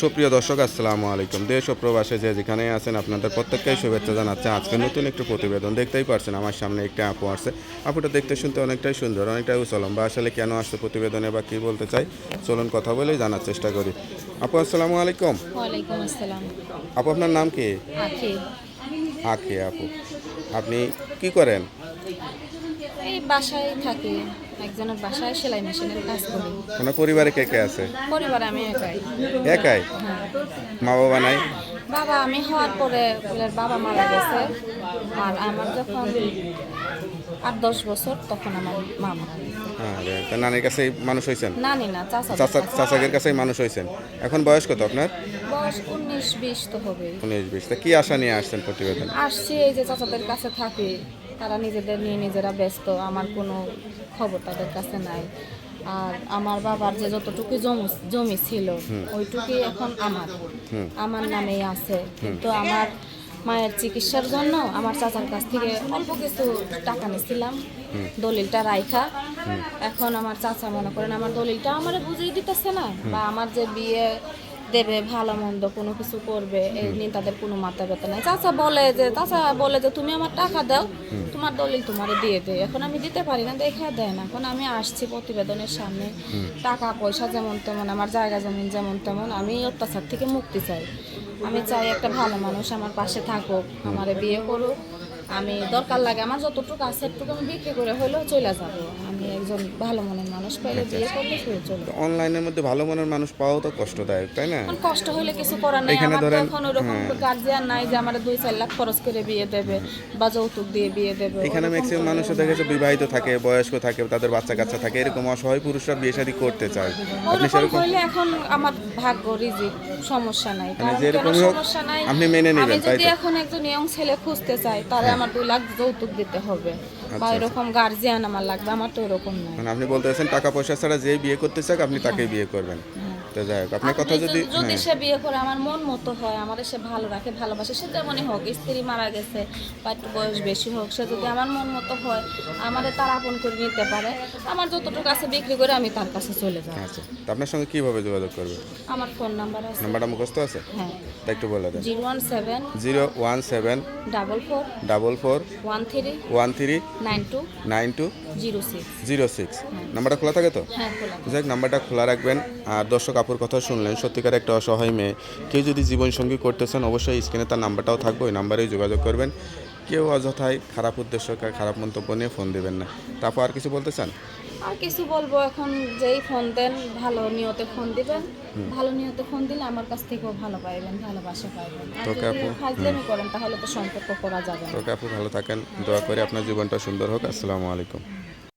সুপ্রিয় দর্শক আসসালামু আলাইকুম। দেশ ও প্রবাসে যে যেখানে আছেন আপনাদের প্রত্যেককেই শুভেচ্ছা জানাচ্ছে। আজকে নতুন একটু প্রতিবেদন দেখতেই পারছেন আমার সামনে একটা আপু আসছে। আপুটা দেখতে শুনতে অনেকটাই সুন্দর অনেকটাই উচলম বা আসলে কেন আসছে প্রতিবেদনে বা কী বলতে চাই চলুন কথা বলেই জানার চেষ্টা করি। আপু আসসালামু আলাইকুম। আপু আপনার নাম কি? আখি। আপু। আপনি কি করেন? বাসায় থাকি। একজনের বাসায় সেলাই মেশিনের কাজ করি। আপনার পরিবারে কে কে আছে? পরিবার আমি একাই। একাই? হ্যাঁ। মা বাবা নাই? বাবা আমি হওয়ার পরে বাবা মারা গেছে। আর আমার যখন আট দশ বছর তখন আমার মা মারা হ্যাঁ নানির কাছেই মানুষ হয়েছেন? নানি না চাচা চাচা চাচাকের কাছেই মানুষ হয়েছেন? এখন বয়স কত আপনার? বয়স উনিশ বিশ তো হবে উনিশ বিশ। তা কি আশা নিয়ে আসছেন প্রতিবেদন? আসছি এই যে চাচাদের কাছে থাকি। তারা নিজেদের নিয়ে নিজেরা ব্যস্ত আমার কোনো খবর তাদের কাছে নাই। আর আমার বাবার যে যতটুকু জমি জমি ছিল ওইটুকুই এখন আমার। আমার নামেই আছে। কিন্তু আমার মায়ের চিকিৎসার জন্য আমার চাচার কাছ থেকে অল্প কিছু টাকা নিয়েছিলাম দলিলটা রাইখা। এখন আমার চাচা মনে করেন আমার দলিলটা আমার বুঝিয়ে দিতেছে না। বা আমার যে বিয়ে দেবে ভালো মন্দ কোনো কিছু করবে এই নিয়ে তাদের কোনো মাথা ব্যথা নাই। চাচা বলে যে চাচা বলে যে তুমি আমার টাকা দাও তোমার দলিল তোমারে দিয়ে দেয় এখন আমি দিতে পারি না দেখা দেয় না। এখন আমি আসছি প্রতিবেদনের সামনে। টাকা পয়সা যেমন তেমন আমার জায়গা জমিন যেমন তেমন আমি অত্যাচার থেকে মুক্তি চাই। আমি চাই একটা ভালো মানুষ আমার পাশে থাকুক আমারে বিয়ে করুক। আমি দরকার লাগে আমার যতটুকু আছে একটুকু আমি বিক্রি করে হলেও চলে যাব। আমি একজন ভালো মনের মানুষ পাইলে বিয়ে করলে শুয়ে চলে অনলাইনের মধ্যে ভালো মনের মানুষ পাওয়া তো কষ্টদায়ক তাই না? কষ্ট হলে কিছু করার নাই। এখানে ধরেন, এখন ওরকম গার্জিয়ান নাই যে আমার দুই চার লাখ খরচ করে বিয়ে দেবে বা যৌতুক দিয়ে বিয়ে দেবে এখানে ম্যাক্সিমাম মানুষ দেখা যাচ্ছে বিবাহিত থাকে বয়স্ক থাকে তাদের বাচ্চা কাচ্চা থাকে এরকম অসহায় পুরুষরা বিয়ে শাদী করতে চায়। আপনি সেরকম হইলে এখন আমার ভাগ্য রিজিক সমস্যা নাই। মানে হোক, সমস্যা নাই? আপনি মেনে নিবেন, তাই যদি এখন একজন ইয়ং ছেলে খুঁজতে চাই তাহলে আমার দুই লাখ যৌতুক দিতে হবে। আচ্ছা, বা এরকম গার্জিয়ান আমার লাগবে আমার তো এরকম না মানে আপনি বলতে চাচ্ছেন টাকা পয়সা ছাড়া যে বিয়ে করতে চাক আপনি তাকেই বিয়ে করবেন। তো যাই হোক। আপনার কথা যদি যদি- হ্যাঁ, সে বিয়ে করে আমার মন মতো হয় আমার সে ভালো রাখে ভালোবাসে সে যেমনই হোক স্ত্রী মারা গেছে বা একটু বয়স বেশি হোক সে যদি আমার মন মতো হয় আমাদের তার আপন করে নিতে পারে। আমার যতটুকু আছে বিক্রি করে আমি তার কাছে চলে যাব আচ্ছা। তো আপনার সঙ্গে কীভাবে যোগাযোগ করবে? আমার ফোন নাম্বার আছে। নাম্বারটা মুখস্থ আছে? হ্যাঁ। তা একটু বলে দেন। Zero one seven zero one seven double four double four one three one three nine two nine two zero six. Zero six. নাম্বারটা খোলা থাকে তো? হ্যাঁ খোলা যাক নাম্বারটা খোলা রাখবেন। আর দর্শক আপুর কথা শুনলেন সত্যিকার একটা অসহায় মেয়ে। কেউ যদি জীবনসঙ্গী করতেছেন অবশ্যই স্ক্রিনে তার নাম্বারটাও থাকবে ওই নাম্বারেই যোগাযোগ করবেন। কেউ অযথায় খারাপ উদ্দেশ্য খারাপ মন্তব্য নিয়ে ফোন দেবেন না। তারপর আর কিছু বলতে চান? আর কিছু বলব এখন যেই ফোন দেন ভালো নিয়তে ফোন দিবেন। ভালো নিয়তে ফোন দিলে আমার কাছ থেকেও ভালো পাইবেন ভালোবাসা পাইবেন। আর যদি আপু, ফাজলামি করেন তাহলে তো সম্পর্ক করা যাবে না। তোকে আপু ভালো থাকেন দোয়া করে আপনার জীবনটা সুন্দর হোক। আসসালামু আলাইকুম।